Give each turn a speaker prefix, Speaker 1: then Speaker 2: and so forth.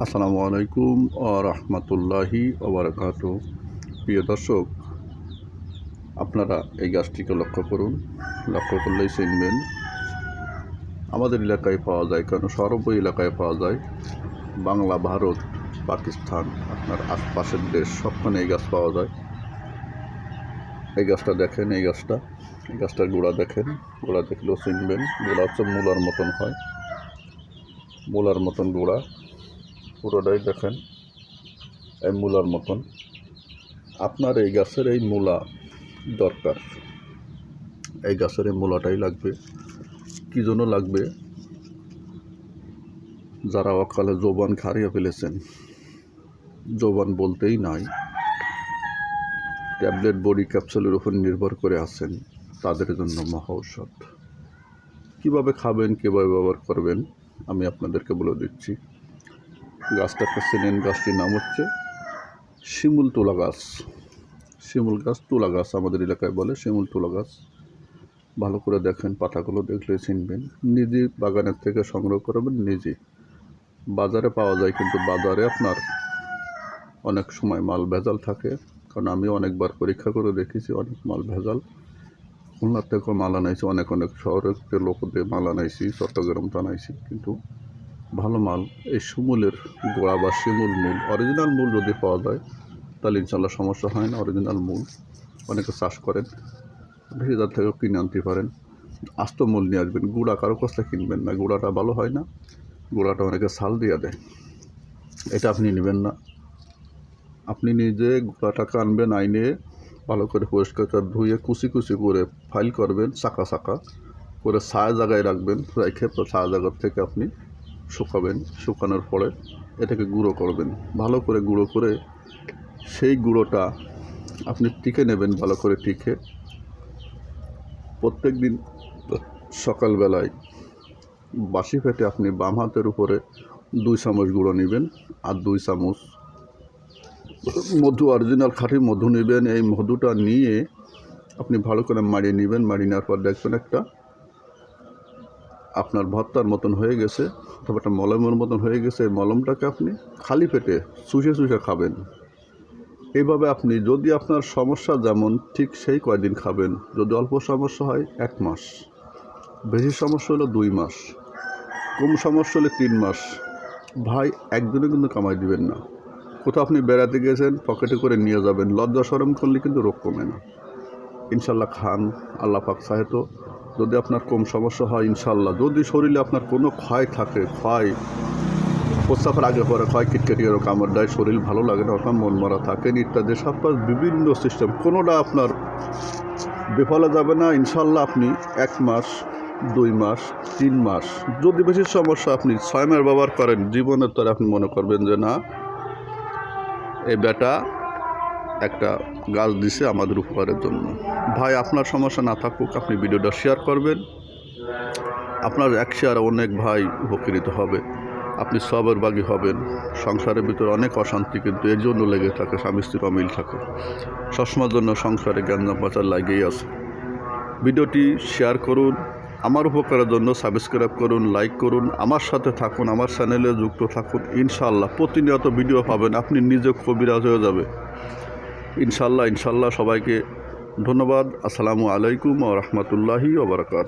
Speaker 1: আসসালামু আলাইকুম ও রহমতুল্লাহি ওবরাকাত প্রিয় দর্শক, আপনারা এই গাছটিকে লক্ষ্য করুন। লক্ষ্য করলেই চিনবেন, আমাদের এলাকায় পাওয়া যায়, কেন সর্ব এলাকায় পাওয়া যায়, বাংলা, ভারত, পাকিস্তান, আপনার আশপাশের দেশ, সবখানে এই গাছ পাওয়া যায়। এই গাছটা দেখেন, এই গাছটা, এই গাছটার গোড়া দেখেন, গোড়া দেখলেও চিনবেন, গোড়া হচ্ছে মূলার মতন হয়, মূলার মতন গোড়া। পুরোটাই দেখেন, এই মূলার মতন। আপনার এই গাছের এই মূলা দরকার। এই গাছের এই মূলাটাই লাগবে। কী জন্য লাগবে? যারা অকালে জোবান হারিয়ে ফেলেছেন জোবান বলতেই নাই। ট্যাবলেট, বডি ক্যাপসুলের উপর নির্ভর করে আছেন, তাদের জন্য মহা ঔষধ কীভাবে খাবেন, কীভাবে ব্যবহার করবেন, আমি আপনাদেরকে বলে দিচ্ছি। গাছটাকে চেনেন গাছটির নাম হচ্ছে শিমুল তুলা গাছ। শিমুল গাছ, তুলা গাছ আমাদের এলাকায় বলে, শিমুল তুলা গাছ। ভালো করে দেখেন, পাতাগুলো দেখলে চিনবেন। নিজে বাগানের থেকে সংগ্রহ করবেন, নিজে। বাজারে পাওয়া যায়, কিন্তু বাজারে আপনার অনেক সময় মাল ভেজাল থাকে। কারণ আমি অনেকবার পরীক্ষা করে দেখেছি, অনেক মাল ভেজাল। খুলনার থেকেও মাল আনাইছি, অনেক অনেক শহরের লোকদের মাল আনাইছি, চট্টগ্রাম আনাইছি। কিন্তু ভালো মাল, এই শিমুলের গোড়া বা শিমুল মূল অরিজিনাল মূল যদি পাওয়া যায়, তাহলে ইনশাল্লাহ সমস্যা হয় না অরিজিনাল মূল। অনেকে চাষ করেন ভেজার থেকেও কিনে আনতে পারেন। আস্ত মূল নিয়ে আসবেন, গুঁড়া কারও থেকে কিনবেন না, গুঁড়াটা ভালো হয় না, গুঁড়াটা অনেকে সাল দিয়ে দেয়। এটা আপনি নেবেন না। আপনি নিজে গুঁড়াটাকে আনবেন আইনে ভালো করে পরিষ্কার করে ধুয়ে কুচি কুচি করে ফাইল করবেন, চাকা চাকা করে ছায়া জায়গায় রাখবেন, রেখে ছায়া জায়গার থেকে আপনি শুকাবেন, শুকানোর পরে এটাকে গুঁড়ো করবেন। ভালো করে গুঁড়ো করে সেই গুঁড়োটা আপনি টিকে নেবেন, ভালো করে টিকে। প্রত্যেক দিন সকালবেলায় বাসি ফেটে আপনি বাম হাতের উপরে দুই চামচ গুঁড়ো নেবেন আর দুই চামচ মধু, অরিজিনাল খাঁটি মধু নেবেন। এই মধুটা নিয়ে আপনি ভালো করে মাড়িয়ে নেবেন। মাড়িয়ে নেওয়ার পর দেখবেন একটা আপনার ভর্তার মতন হয়ে গেছে, অথবা একটা মলমের মতন হয়ে গেছে, এই মলমটাকে আপনি খালি পেটে চুষে চুষে খাবেন। এইভাবে আপনি যদি আপনার সমস্যা যেমন ঠিক সেই কয়দিন খাবেন, যদি অল্প সমস্যা হয়, এক মাস। বেশি সমস্যা হলো দুই মাস, কম সমস্যা হলে তিন মাস। ভাই একদিনে কিন্তু কামাই দিবেন না। কোথাও আপনি বেড়াতে গেছেন, পকেটে করে নিয়ে যাবেন, লজ্জা সরম করলে কিন্তু রোগ কমে না। ইনশাল্লাহ খান, আল্লাহ পাক সাহেতো যদি আপনার কম সমস্যা হয় ইনশাল্লাহ যদি শরীরে আপনার কোনো ক্ষয় থাকে, ক্ষয় প্রস্তাবের আগে পরে ক্ষয় কিটকেটি এরকম কামড় দেয়, শরীর ভালো লাগে না ওরকম মন মরা থাকেন ইত্যাদি, সব বিভিন্ন সিস্টেম। কোনোটা আপনার বিফলে যাবে না ইনশাল্লাহ আপনি এক মাস, দুই মাস, তিন মাস, যদি বেশি সমস্যা আপনি ছয় মাস ব্যবহার করেন, জীবনের তরে আপনি মনে করবেন যে, না, এই বেটা একটা গাছ দিছে আমাদের উপকারের জন্য। ভাই, আপনার সমস্যা না থাকুক, আপনি ভিডিওটা শেয়ার করবেন। আপনার এক শেয়ার অনেক ভাই উপকৃত হবে। আপনি সবের বাগি হবেন। সংসারের ভিতরে অনেক অশান্তি, কিন্তু এর জন্য লেগে থাকে, স্বামী স্ত্রীর অমিল থাকে। সবসময়ের জন্য সংসারে জ্ঞান প্রচার লাগেই আছে। ভিডিওটি শেয়ার করুন, আমার উপকারের জন্য সাবস্ক্রাইব করুন লাইক করুন, আমার সাথে থাকুন, আমার চ্যানেলে যুক্ত থাকুন। ইনশাল্লাহ প্রতিনিয়ত ভিডিও পাবেন, আপনি নিজে কবিরাজ হয়ে যাবে। ইনশাল্লাহ ইনশাল্লাহ সবাইকে ধন্যবাদ। আসসালামু আলাইকুম ও রহমতুল্লাহি ওবরাকাত